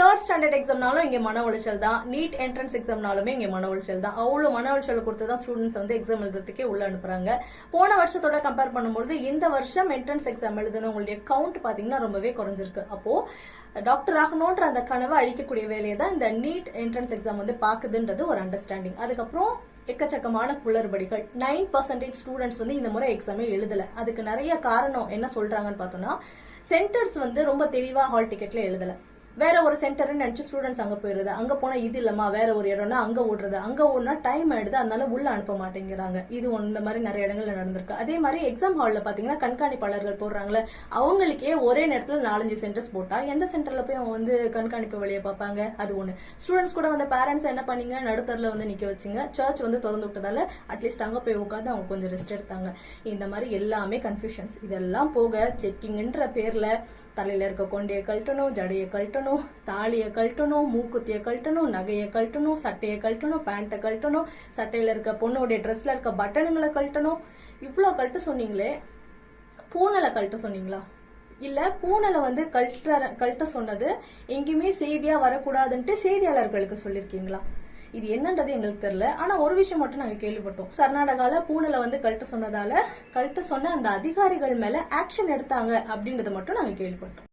Third standard எக்ஸாம்னாலும் இங்கே மன உளைச்சல் தான். நீட் என்ட்ரன்ஸ் எக்ஸாம்னாலுமே இங்கே மன உளைச்சல் தான். அவ்வளோ மன உளைச்சல் கொடுத்து தான் ஸ்டூடெண்ட்ஸ் வந்து எக்ஸாம் எழுதுறதுக்கே உள்ள அனுப்புறாங்க. போன வருஷத்தோட கம்பேர் பண்ணும்போது இந்த வருஷம் என்ட்ரன்ஸ் எக்ஸாம் எழுதுனவங்களுடைய கவுண்ட் பார்த்தீங்கன்னா ரொம்பவே குறைஞ்சிருக்கு. அப்போ டாக்டர் ஆகணுன்ற அந்த கனவை அழிக்கக்கூடிய வேலையை தான் இந்த நீட் என்ட்ரன்ஸ் எக்ஸாம் வந்து பார்க்குதுன்றது ஒரு அண்டர்ஸ்டாண்டிங் அதுக்கப்புறம் எக்கச்சக்கமான குளறுபடிகள். நைன் பர்சன்டேஜ் ஸ்டூடெண்ட்ஸ் வந்து இந்த முறை எக்ஸாமே எழுதல. அதுக்கு நிறைய காரணம் என்ன சொல்கிறாங்கன்னு பார்த்தோம்னா சென்டர்ஸ் வந்து ரொம்ப தெளிவாக ஹால் டிக்கெட்டில் எழுதலை. வேற ஒரு சென்டர்னு நினைச்சு ஸ்டூடெண்ட்ஸ் அங்க போயிருது அங்க போனா இது இல்லைம்மா வேற ஒரு இடம்னா அங்க ஓடுறது. அங்க ஓடுனா டைம் ஆயிடுது அதனால உள்ள அனுப்ப மாட்டேங்கிறாங்க. இது இந்த மாதிரி நிறைய இடங்கள்ல நடந்திருக்கு. அதே மாதிரி எக்ஸாம் ஹாலில் பாத்தீங்கன்னா கண்காணிப்பாளர்கள் போடுறாங்களே அவங்களுக்கே ஒரே நேரத்தில் நாலஞ்சு சென்டர்ஸ் போட்டா எந்த சென்டர்ல போய் அவங்க வந்து கண்காணிப்பு வழியை பார்ப்பாங்க? அது ஒன்று ஸ்டூடெண்ட்ஸ் கூட வந்து பேரண்ட்ஸ் என்ன பண்ணீங்க? நடுத்தரில் வந்து நிக்க வச்சுங்க. சர்ச் வந்து திறந்து விட்டதால அட்லீஸ்ட் அங்க போய் உட்காந்து அவங்க கொஞ்சம் ரெஸ்ட் எடுத்தாங்க. இந்த மாதிரி எல்லாமே கன்ஃபியூஷன்ஸ் இதெல்லாம் போக செக்கிங்ன்ற பேர்ல தலையில இருக்க கொண்டைய கழட்டணும் ஜடையை கழட்டணும் கழட்டணும் தாலியை கழட்டணும் மூக்குத்தியை கழட்டணும் நகையை கழட்டணும் சட்டையை கழட்டணும் பேண்ட்டை கழட்டணும் சட்டையில் இருக்க பொண்ணுடைய ட்ரெஸ்ஸில் இருக்க பட்டனுங்களை கழட்டணும். இவ்வளோ கழட்ட சொன்னீங்களே பூனலை கழட்ட சொன்னீங்களா? இல்லை பூனலை வந்து கழட்ட கழட்ட சொன்னது எங்கேயுமே செய்தியாக வரக்கூடாதுன்ட்டு செய்தியாளர்களுக்கு சொல்லியிருக்கீங்களா? இது என்னன்றது எங்களுக்கு தெரியல. ஆனா ஒரு விஷயம் மட்டும் நாங்க கேள்விப்பட்டோம். கர்நாடகால பூனலை வந்து கழட்ட சொன்னதால கழட்ட சொன்ன அந்த அதிகாரிகள் மேல ஆக்ஷன் எடுத்தாங்க அப்படின்றத மட்டும் நாங்க கேள்விப்பட்டோம்.